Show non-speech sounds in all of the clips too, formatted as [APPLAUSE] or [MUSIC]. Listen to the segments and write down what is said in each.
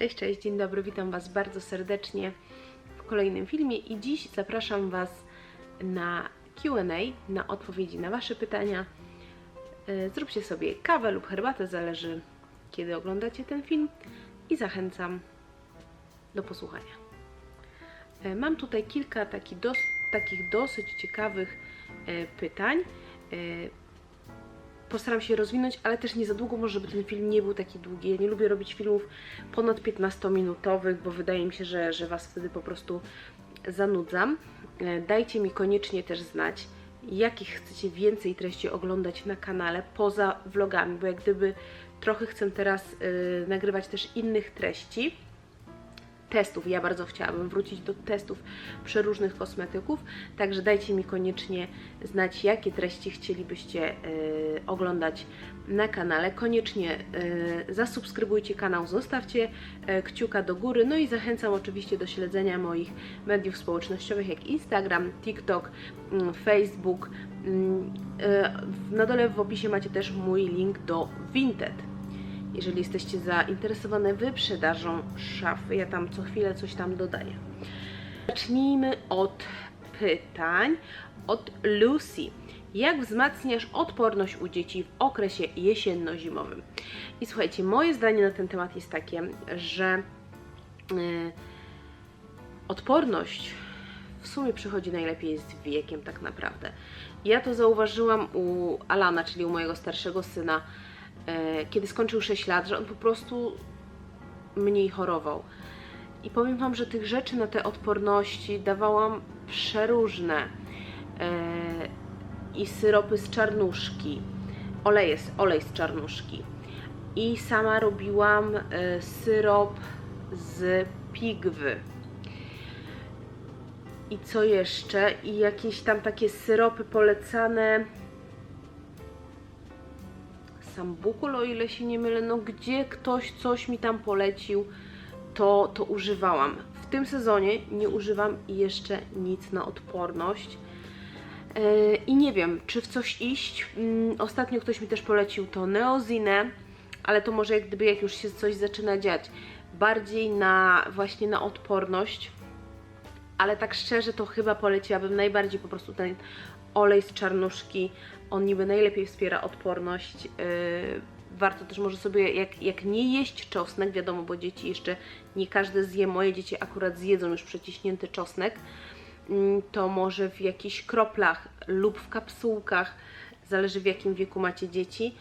Cześć, cześć, dzień dobry, witam Was bardzo serdecznie w kolejnym filmie i dziś zapraszam Was na Q&A, na odpowiedzi na Wasze pytania. E, Zróbcie sobie kawę lub herbatę, zależy kiedy oglądacie ten film i zachęcam do posłuchania. E, Mam tutaj kilka taki dos, takich dosyć ciekawych e, pytań. Postaram się rozwinąć, ale też nie za długo, może żeby ten film nie był taki długi. Ja nie lubię robić filmów ponad 15-minutowych, bo wydaje mi się, że, że Was wtedy po prostu zanudzam. E, Dajcie mi koniecznie też znać, jakich chcecie więcej treści oglądać na kanale poza vlogami, bo jak gdyby trochę chcę teraz y, nagrywać też innych treści testów. Ja bardzo chciałabym wrócić do testów przeróżnych kosmetyków, także dajcie mi koniecznie znać, jakie treści chcielibyście y, oglądać na kanale. Koniecznie y, zasubskrybujcie kanał, zostawcie y, kciuka do góry, no i zachęcam oczywiście do śledzenia moich mediów społecznościowych jak Instagram, TikTok, mm, Facebook. Mm, Na dole w opisie macie też mój link do Vinted jeżeli jesteście zainteresowane wyprzedażą szafy. Ja tam co chwilę coś tam dodaję. Zacznijmy od pytań. Od Lucy. Jak wzmacniasz odporność u dzieci w okresie jesienno-zimowym? I słuchajcie, moje zdanie na ten temat jest takie, że yy, odporność w sumie przychodzi najlepiej z wiekiem tak naprawdę. Ja to zauważyłam u Alana, czyli u mojego starszego syna, kiedy skończył 6 lat, że on po prostu mniej chorował. I powiem Wam, że tych rzeczy na te odporności dawałam przeróżne. E, I syropy z czarnuszki, oleje, z- olej z czarnuszki. I sama robiłam e, syrop z pigwy. I co jeszcze? I jakieś tam takie syropy polecane. Sambukul, o ile się nie mylę, no gdzie ktoś coś mi tam polecił, to, to używałam. W tym sezonie nie używam jeszcze nic na odporność. Yy, I nie wiem, czy w coś iść. Mm, Ostatnio ktoś mi też polecił to neozinę, ale to może jak gdyby jak już się coś zaczyna dziać, bardziej na właśnie na odporność. Ale tak szczerze to chyba poleciłabym najbardziej po prostu ten olej z czarnuszki. On niby najlepiej wspiera odporność. Yy, warto też może sobie, jak, jak nie jeść czosnek, wiadomo, bo dzieci jeszcze nie każde zje, moje dzieci akurat zjedzą już przeciśnięty czosnek, mm, to może w jakichś kroplach lub w kapsułkach, zależy w jakim wieku macie dzieci,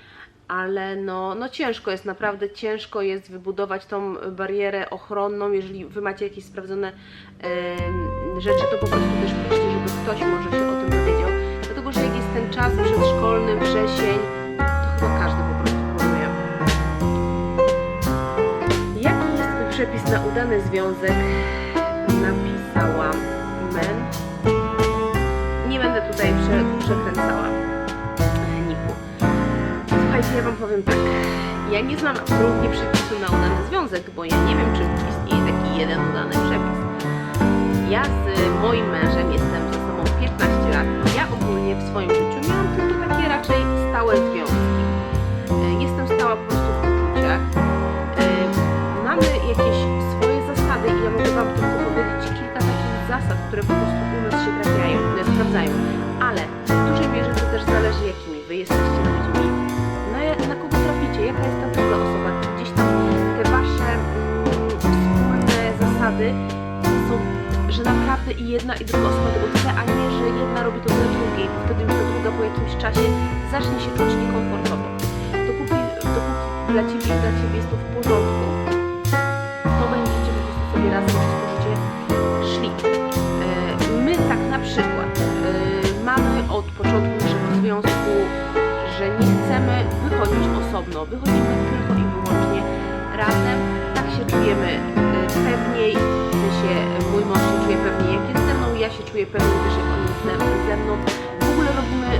ale no, no ciężko jest, naprawdę ciężko jest wybudować tą barierę ochronną, jeżeli Wy macie jakieś sprawdzone em, rzeczy, to po prostu też piszcie, żeby ktoś może się o tym dowiedział, dlatego, że jak jest ten czas przedszkolny, wrzesień, to chyba każdy po prostu choruje. Jaki jest Twój przepis na udany związek? Napisałam men. Nie będę tutaj prze, przekręcała e, ja Wam powiem tak. Ja nie znam absolutnie przepisu na udany związek, bo ja nie wiem, czy istnieje taki jeden udany przepis. Ja z moim mężem jestem ze sobą 15 lat. Ja ogólnie w swoim życiu miałam tylko takie raczej stałe związki. E, Jestem stała po prostu w uczuciach. E, Mamy jakieś swoje zasady i ja mogę Wam tylko powiedzieć kilka takich zasad, które po prostu u nas się trafiają, które sprawdzają. Ale w dużej mierze to też zależy, jakimi Wy jesteście ludźmi, traficie, jaka jest ta druga osoba. Gdzieś tam te Wasze mm, wspólne zasady są, że naprawdę i jedna i druga osoba tego chce, a nie, że jedna robi to dla drugiej, bo wtedy już ta druga po jakimś czasie zacznie się czuć niekomfortowo. Dopóki, dopóki dla Ciebie i dla Ciebie jest to w porządku, to będziecie po prostu sobie razem stworzycie szli. E, My tak na przykład e, mamy od początku naszego związku, że nie chcemy wychodzić osobno, wychodzimy tylko i wyłącznie razem, tak się czujemy e, pewniej, w sensie mój mąż się czuje pewniej jak jest ze mną, ja się czuję pewniej też jak on jest ze, mną. W ogóle robimy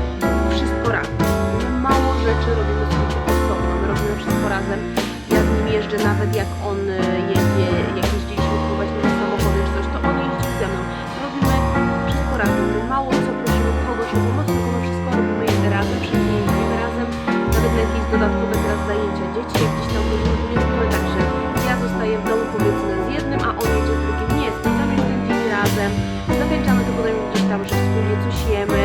wszystko razem. My mało rzeczy robimy sobie osobno, my robimy wszystko razem. Ja z nim jeżdżę nawet jak on e, jedzie, jak jeździliśmy próbować nowe samochody czy coś, to on jeździ ze mną. Robimy wszystko razem. My mało co prosimy kogoś o pomoc, tylko my wszystko robimy razem. Nawet na jakieś dodatkowe teraz zajęcia. Dzieci jakieś tam różne także ja zostaję w domu powiedzmy z jednym, a on jedzie z drugim. Nie, spędzamy ten dzień razem, zakończamy to potem gdzieś tam, że wspólnie coś jemy,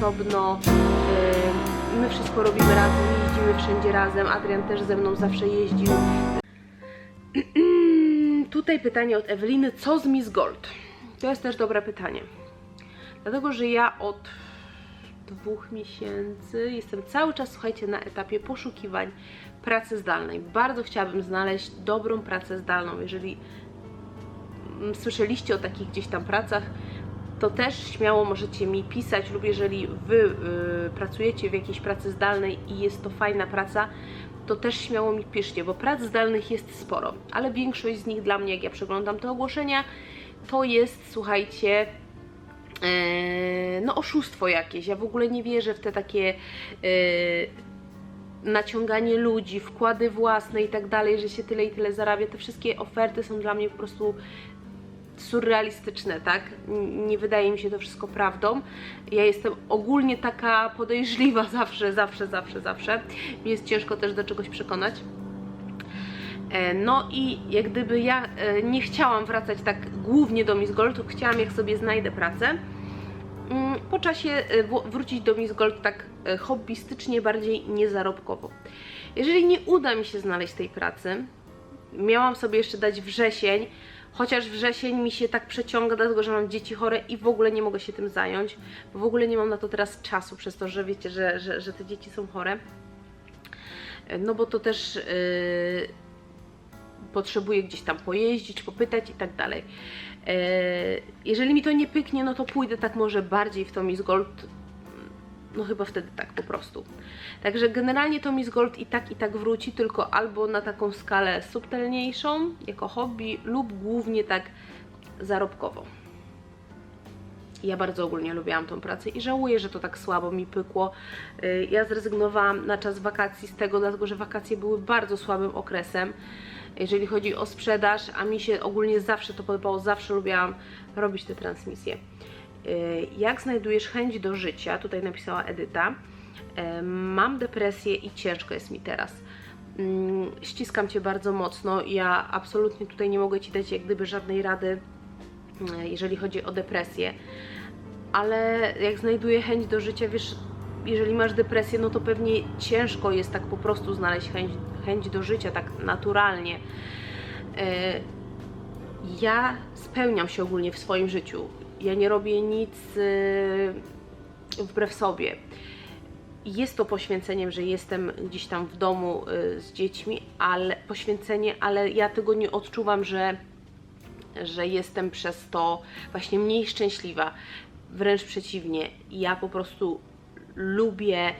osobno. Yy, My wszystko robimy razem, jeździmy wszędzie razem. Adrian też ze mną zawsze jeździł. [CLEARS THROAT] Tutaj pytanie od Eweliny, co z Miss Gold? To jest też dobre pytanie. Dlatego, że ja od dwóch miesięcy jestem cały czas, słuchajcie, na etapie poszukiwań pracy zdalnej. Bardzo chciałabym znaleźć dobrą pracę zdalną. Jeżeli mm, słyszeliście o takich gdzieś tam pracach, to też śmiało możecie mi pisać lub jeżeli Wy y, pracujecie w jakiejś pracy zdalnej i jest to fajna praca, to też śmiało mi piszcie, bo prac zdalnych jest sporo, ale większość z nich dla mnie, jak ja przeglądam te ogłoszenia, to jest, słuchajcie, e, no oszustwo jakieś. Ja w ogóle nie wierzę w te takie e, naciąganie ludzi, wkłady własne i tak dalej, że się tyle i tyle zarabia. Te wszystkie oferty są dla mnie po prostu surrealistyczne, tak? Nie wydaje mi się to wszystko prawdą. Ja jestem ogólnie taka podejrzliwa [LAUGHS] zawsze, zawsze, zawsze, zawsze. Mi jest ciężko też do czegoś przekonać. E, No i jak gdyby ja e, nie chciałam wracać tak głównie do Miss Gold, chciałam jak sobie znajdę pracę, mm, po czasie e, wrócić do Miss Gold tak hobbystycznie, bardziej niezarobkowo. Jeżeli nie uda mi się znaleźć tej pracy, miałam sobie jeszcze dać wrzesień, chociaż wrzesień mi się tak przeciąga, dlatego że mam dzieci chore i w ogóle nie mogę się tym zająć, bo w ogóle nie mam na to teraz czasu, przez to, że wiecie, że, że, że te dzieci są chore. No bo to też yy, potrzebuję gdzieś tam pojeździć, popytać i tak dalej. E, Jeżeli mi to nie pyknie, no to pójdę tak może bardziej w to Miss Gold. No chyba wtedy tak po prostu. Także generalnie to Miss Gold i tak i tak wróci, tylko albo na taką skalę subtelniejszą, jako hobby, lub głównie tak zarobkowo. Ja bardzo ogólnie lubiłam tą pracę i żałuję, że to tak słabo mi pykło. Y, Ja zrezygnowałam na czas wakacji z tego, dlatego że wakacje były bardzo słabym okresem, jeżeli chodzi o sprzedaż, a mi się ogólnie zawsze to podobało, zawsze lubiłam robić te transmisje. Y, Jak znajdujesz chęć do życia? Tutaj napisała Edyta. Y, Mam depresję i ciężko jest mi teraz. Mm, Ściskam Cię bardzo mocno. Ja absolutnie tutaj nie mogę Ci dać jak gdyby żadnej rady, y, jeżeli chodzi o depresję. Ale jak znajduję chęć do życia, wiesz, jeżeli masz depresję, no to pewnie ciężko jest tak po prostu znaleźć chęć, chęć do życia, tak naturalnie. Y, ja spełniam się ogólnie w swoim życiu. Ja nie robię nic yy, wbrew sobie. Jest to poświęceniem, że jestem gdzieś tam w domu yy, z dziećmi, ale poświęcenie, ale ja tego nie odczuwam, że, że jestem przez to właśnie mniej szczęśliwa. Wręcz przeciwnie, ja po prostu lubię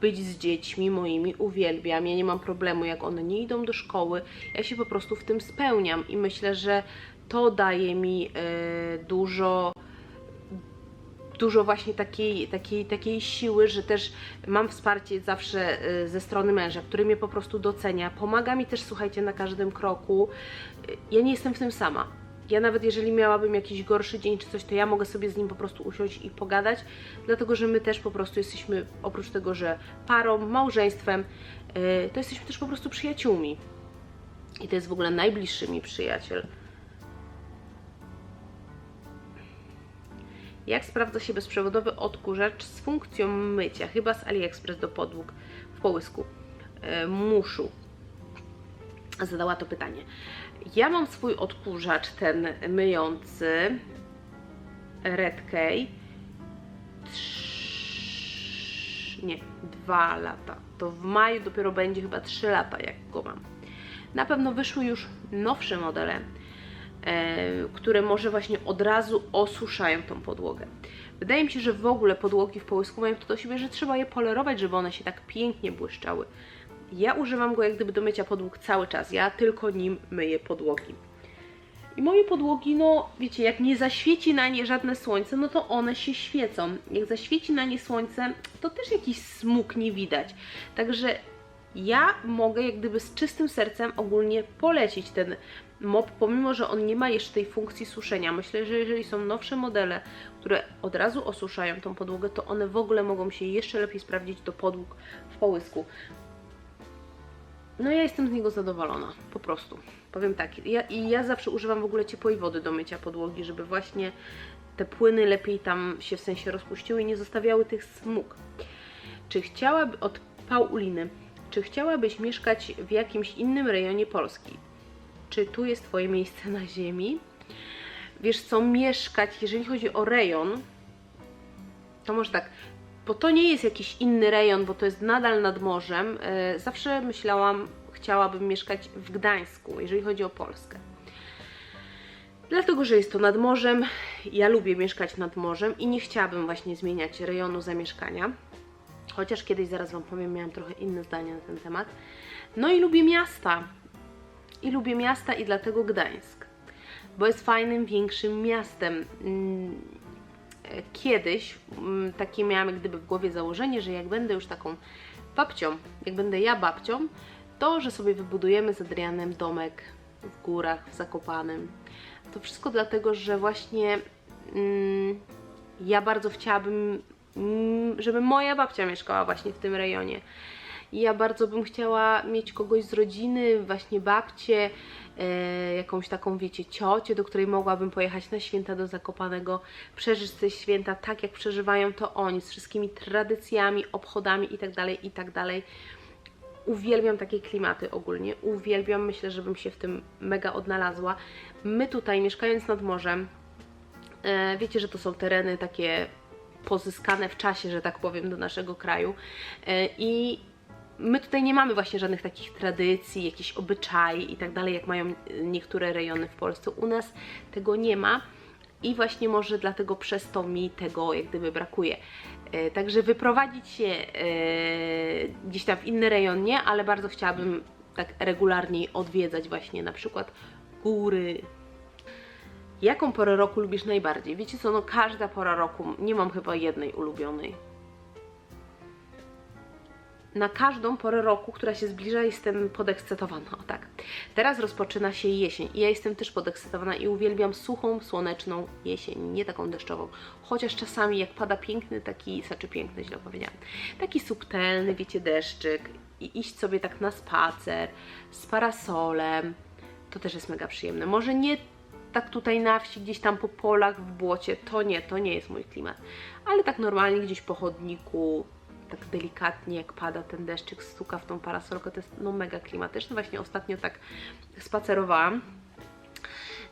być z dziećmi moimi, uwielbiam. Ja nie mam problemu, jak one nie idą do szkoły. Ja się po prostu w tym spełniam i myślę, że to daje mi e, dużo dużo właśnie takiej, takiej, takiej siły, że też mam wsparcie zawsze e, ze strony męża, który mnie po prostu docenia. Pomaga mi też, słuchajcie, na każdym kroku. E, Ja nie jestem w tym sama. Ja nawet jeżeli miałabym jakiś gorszy dzień czy coś, to ja mogę sobie z nim po prostu usiąść i pogadać, dlatego że my też po prostu jesteśmy, oprócz tego, że parą, małżeństwem, to jesteśmy też po prostu przyjaciółmi. I to jest w ogóle najbliższy mi przyjaciel. Jak sprawdza się bezprzewodowy odkurzacz z funkcją mycia? Chyba z AliExpress do podłóg w połysku. Yy, muszu zadała to pytanie. Ja mam swój odkurzacz, ten myjący Redkey. Nie, dwa lata. To w maju dopiero będzie chyba trzy lata, jak go mam. Na pewno wyszły już nowsze modele, e, które może właśnie od razu osuszają tą podłogę. Wydaje mi się, że w ogóle podłogi w połysku mają to do siebie, że trzeba je polerować, żeby one się tak pięknie błyszczały. Ja używam go jak gdyby do mycia podłóg cały czas. Ja tylko nim myję podłogi. I moje podłogi, no wiecie, jak nie zaświeci na nie żadne słońce, no to one się świecą. Jak zaświeci na nie słońce, to też jakiś smug nie widać. Także ja mogę jak gdyby z czystym sercem ogólnie polecić ten mop, pomimo że on nie ma jeszcze tej funkcji suszenia. Myślę, że jeżeli są nowsze modele, które od razu osuszają tą podłogę, to one w ogóle mogą się jeszcze lepiej sprawdzić do podłóg w połysku. No ja jestem z niego zadowolona, po prostu. Powiem tak, ja, i ja zawsze używam w ogóle ciepłej wody do mycia podłogi, żeby właśnie te płyny lepiej tam się w sensie rozpuściły i nie zostawiały tych smug. Czy chciałaby, od Pauliny, czy chciałabyś mieszkać w jakimś innym rejonie Polski? Czy tu jest Twoje miejsce na ziemi? Wiesz co, mieszkać, jeżeli chodzi o rejon, to może tak, bo to nie jest jakiś inny rejon, bo to jest nadal nad morzem. e, Zawsze myślałam, chciałabym mieszkać w Gdańsku, jeżeli chodzi o Polskę. Dlatego, że jest to nad morzem, ja lubię mieszkać nad morzem i nie chciałabym właśnie zmieniać rejonu zamieszkania. Chociaż kiedyś, zaraz Wam powiem, miałam trochę inne zdanie na ten temat. No i lubię miasta. I lubię miasta i dlatego Gdańsk. Bo jest fajnym, większym miastem. Mm, e, Kiedyś mm, takie miałam gdyby w głowie założenie, że jak będę już taką babcią, jak będę ja babcią, to, że sobie wybudujemy z Adrianem domek w górach, w Zakopanem. To wszystko dlatego, że właśnie mm, ja bardzo chciałabym, mm, żeby moja babcia mieszkała właśnie w tym rejonie. I ja bardzo bym chciała mieć kogoś z rodziny, właśnie babcię, e, jakąś taką, wiecie, ciocię, do której mogłabym pojechać na święta do Zakopanego, przeżyć te święta tak, jak przeżywają to oni, z wszystkimi tradycjami, obchodami itd., itd. Uwielbiam takie klimaty ogólnie, uwielbiam, myślę, żebym się w tym mega odnalazła. My tutaj, mieszkając nad morzem, e, wiecie, że to są tereny takie pozyskane w czasie, że tak powiem, do naszego kraju e, i my tutaj nie mamy właśnie żadnych takich tradycji, jakichś obyczai i tak dalej, jak mają niektóre rejony w Polsce. U nas tego nie ma i właśnie może dlatego przez to mi tego jak gdyby brakuje. E, Także wyprowadzić się e, gdzieś tam w inny rejon nie, ale bardzo chciałabym tak regularniej odwiedzać właśnie na przykład góry. Jaką porę roku lubisz najbardziej? Wiecie co, no każda pora roku, nie mam chyba jednej ulubionej na każdą porę roku, która się zbliża, jestem podekscytowana. O tak. Teraz rozpoczyna się jesień i ja jestem też podekscytowana i uwielbiam suchą, słoneczną jesień, nie taką deszczową. Chociaż czasami jak pada piękny, taki, znaczy piękny, źle powiedziałam, taki subtelny, wiecie, deszczyk i iść sobie tak na spacer z parasolem, to też jest mega przyjemne. Może nie tak tutaj na wsi, gdzieś tam po polach, w błocie, to nie, to nie jest mój klimat. Ale tak normalnie gdzieś po chodniku, tak delikatnie jak pada ten deszczyk, stuka w tą parasolkę, to jest no mega klimatyczne. Właśnie ostatnio tak spacerowałam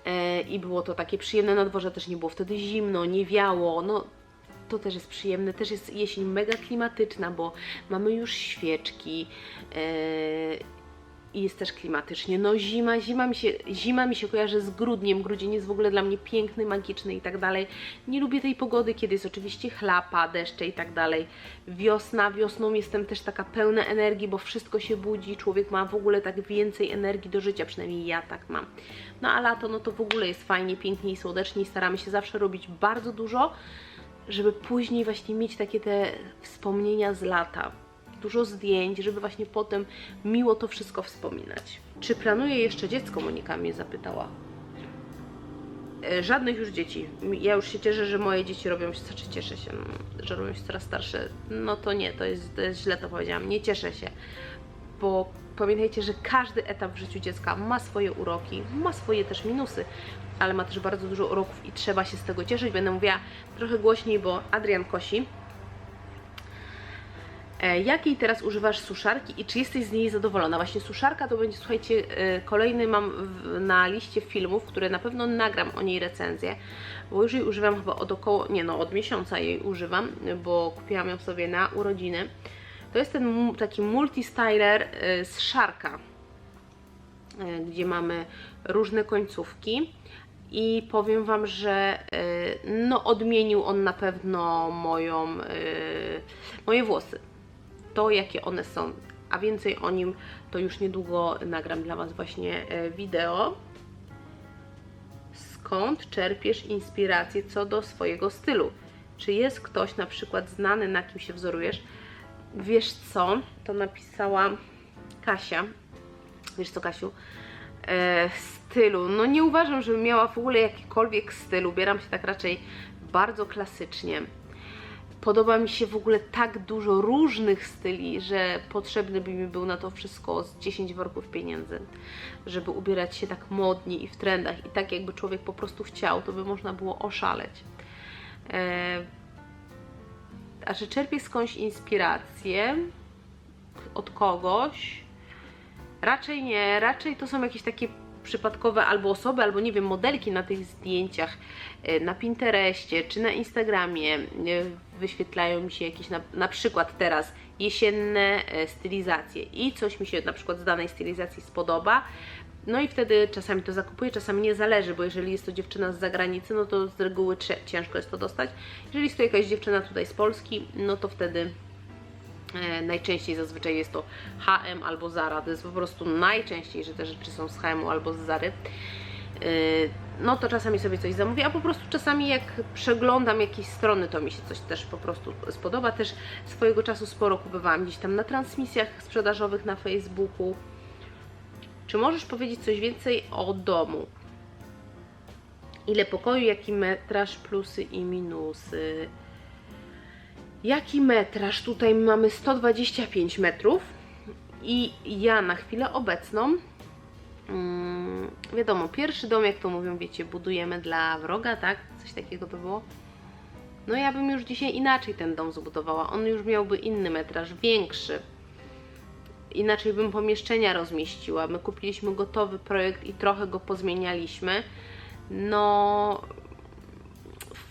e, i było to takie przyjemne na dworze, też nie było wtedy zimno, nie wiało, no to też jest przyjemne, też jest jesień mega klimatyczna, bo mamy już świeczki e, i jest też klimatycznie. No zima, zima mi, się, zima mi się kojarzy z grudniem, grudzień jest w ogóle dla mnie piękny, magiczny i tak dalej. Nie lubię tej pogody, kiedy jest oczywiście chlapa, deszcze i tak dalej. Wiosna, wiosną jestem też taka pełna energii, bo wszystko się budzi, człowiek ma w ogóle tak więcej energii do życia, przynajmniej ja tak mam. No a lato, no to w ogóle jest fajnie, pięknie i słonecznie i staramy się zawsze robić bardzo dużo, żeby później właśnie mieć takie te wspomnienia z lata dużo zdjęć, żeby właśnie potem miło to wszystko wspominać. Czy planuje jeszcze dziecko? Monika mnie zapytała. E, Żadnych już dzieci. Ja już się cieszę, że moje dzieci robią się, znaczy cieszę się, no, że robią się coraz starsze. No to nie, to jest, to jest źle to powiedziałam. Nie cieszę się, bo pamiętajcie, że każdy etap w życiu dziecka ma swoje uroki, ma swoje też minusy, ale ma też bardzo dużo uroków i trzeba się z tego cieszyć. Będę mówiła trochę głośniej, bo Adrian kosi. E, Jakiej teraz używasz suszarki i czy jesteś z niej zadowolona? Właśnie suszarka to będzie, słuchajcie, e, kolejny mam na liście filmów, które na pewno nagram o niej recenzję, bo już jej używam chyba od około, nie no, od miesiąca jej używam, bo kupiłam ją sobie na urodziny. To jest ten taki multi-styler e, z szarka, gdzie mamy różne końcówki i powiem Wam, że no odmienił on na pewno moją, moje włosy to, jakie one są. A więcej o nim to już niedługo nagram dla Was właśnie e, wideo. Skąd czerpiesz inspirację co do swojego stylu? Czy jest ktoś na przykład znany, na kim się wzorujesz? Wiesz co? To napisała Kasia. Wiesz co, Kasiu? E, stylu. No nie uważam, żebym miała w ogóle jakikolwiek styl. Ubieram się tak raczej bardzo klasycznie podoba mi się w ogóle tak dużo różnych styli, że potrzebny by mi był na to wszystko z 10 worków pieniędzy, żeby ubierać się tak modnie i w trendach i tak jakby człowiek po prostu chciał, to by można było oszaleć. E, a czy czerpię skądś inspirację od kogoś? Raczej nie, raczej to są jakieś takie przypadkowe albo osoby, albo nie wiem, modelki na tych zdjęciach e, na Pinterestie czy na Instagramie e, wyświetlają mi się jakieś na, na przykład teraz jesienne e, stylizacje i coś mi się na przykład z danej stylizacji spodoba. No i wtedy czasami to zakupuję, czasami nie zależy, bo jeżeli jest to dziewczyna z zagranicy, no to z reguły ciężko jest to dostać. Jeżeli jest to jakaś dziewczyna tutaj z Polski, no to wtedy E, najczęściej zazwyczaj jest to H&M albo Zara. To jest po prostu najczęściej, że te rzeczy są z H&M albo z Zary. E, No to czasami sobie coś zamówię, a po prostu czasami jak przeglądam jakieś strony, to mi się coś też po prostu spodoba. Też swojego czasu sporo kupowałam gdzieś tam na transmisjach sprzedażowych na Facebooku. Czy możesz powiedzieć coś więcej o domu? Ile pokoju, jaki metraż, plusy i minusy? Jaki metraż? Tutaj mamy 125 metrów i ja na chwilę obecną, mm, wiadomo, pierwszy dom, jak to mówią, wiecie, budujemy dla wroga, tak? Coś takiego to było. No ja bym już dzisiaj inaczej ten dom zbudowała. On już miałby inny metraż, większy. Inaczej bym pomieszczenia rozmieściła. My kupiliśmy gotowy projekt i trochę go pozmienialiśmy. No,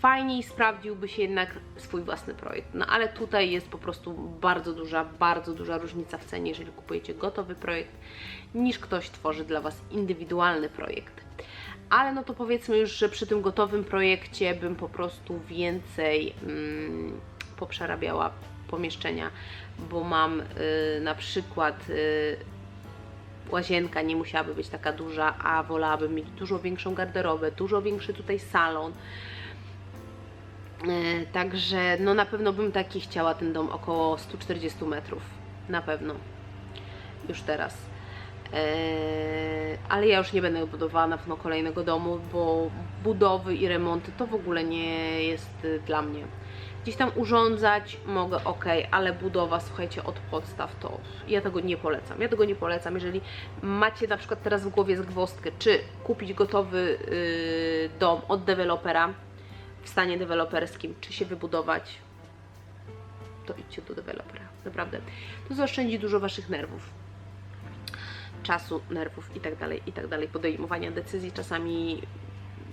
fajniej sprawdziłby się jednak swój własny projekt. No ale tutaj jest po prostu bardzo duża, bardzo duża różnica w cenie, jeżeli kupujecie gotowy projekt, niż ktoś tworzy dla Was indywidualny projekt. Ale no to powiedzmy już, że przy tym gotowym projekcie bym po prostu więcej mm, poprzerabiała pomieszczenia, bo mam y, na przykład y, łazienka nie musiałaby być taka duża, a wolałabym mieć dużo większą garderobę, dużo większy tutaj salon. E, Także no na pewno bym taki chciała ten dom około 140 metrów. Na pewno. Już teraz. E, Ale ja już nie będę budowała na pewno kolejnego domu, bo budowy i remonty to w ogóle nie jest y, dla mnie. Gdzieś tam urządzać mogę, ok, ale budowa, słuchajcie, od podstaw to ja tego nie polecam. Ja tego nie polecam. Jeżeli macie na przykład teraz w głowie zgwostkę, czy kupić gotowy y, dom od dewelopera, w stanie deweloperskim, czy się wybudować, to idźcie do dewelopera. Naprawdę. To zaoszczędzi dużo Waszych nerwów. Czasu, nerwów i tak dalej, i tak dalej. Podejmowania decyzji czasami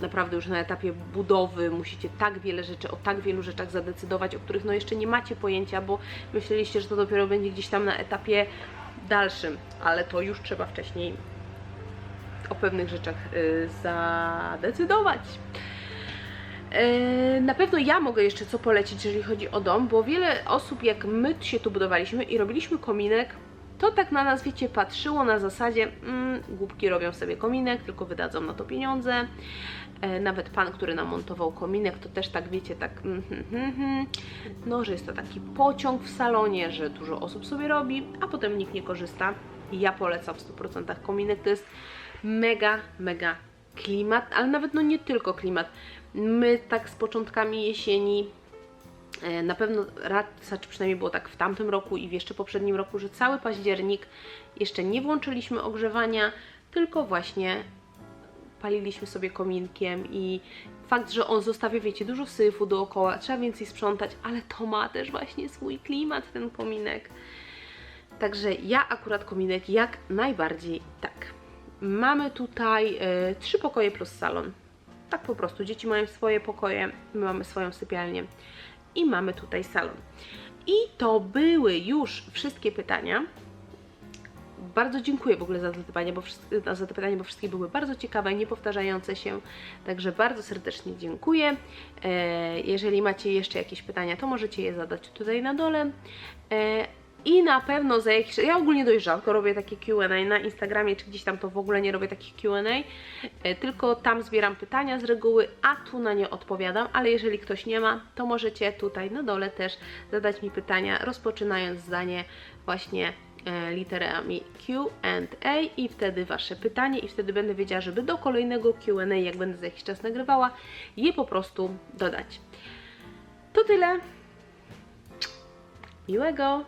naprawdę już na etapie budowy musicie tak wiele rzeczy, o tak wielu rzeczach zadecydować, o których no jeszcze nie macie pojęcia, bo myśleliście, że to dopiero będzie gdzieś tam na etapie dalszym, ale to już trzeba wcześniej o pewnych rzeczach y, zadecydować. Yy, Na pewno ja mogę jeszcze co polecić, jeżeli chodzi o dom, bo wiele osób, jak my się tu budowaliśmy i robiliśmy kominek, to tak na nas, wiecie, patrzyło na zasadzie, mm, głupki robią sobie kominek, tylko wydadzą na to pieniądze. E, Nawet pan, który nam montował kominek, to też tak, wiecie, tak, mm, hmm, hmm, hmm. no, że jest to taki pociąg w salonie, że dużo osób sobie robi, a potem nikt nie korzysta. Ja polecam w 100% kominek, to jest mega, mega klimat, ale nawet no nie tylko klimat. My tak z początkami jesieni e, na pewno raz, czy przynajmniej było tak w tamtym roku i w jeszcze poprzednim roku, że cały październik jeszcze nie włączyliśmy ogrzewania, tylko właśnie paliliśmy sobie kominkiem i fakt, że on zostawia, wiecie, dużo syfu dookoła, trzeba więcej sprzątać, ale to ma też właśnie swój klimat, ten kominek. Także ja akurat kominek jak najbardziej tak. Mamy tutaj e, trzy pokoje plus salon. Tak po prostu. Dzieci mają swoje pokoje, my mamy swoją sypialnię i mamy tutaj salon. I to były już wszystkie pytania. Bardzo dziękuję w ogóle za te pytania, bo, za te pytania, bo wszystkie były bardzo ciekawe, niepowtarzające się. Także bardzo serdecznie dziękuję. E, Jeżeli macie jeszcze jakieś pytania, to możecie je zadać tutaj na dole. I na pewno za jakiś Ja ogólnie dość rzadko robię takie QA na Instagramie, czy gdzieś tam to w ogóle nie robię takich QA, e, tylko tam zbieram pytania z reguły, a tu na nie odpowiadam. Ale jeżeli ktoś nie ma, to możecie tutaj na dole też zadać mi pytania, rozpoczynając zdanie właśnie e, literami Q&A i wtedy Wasze pytanie i wtedy będę wiedziała, żeby do kolejnego Q&A, jak będę za jakiś czas nagrywała, je po prostu dodać. To tyle. Miłego!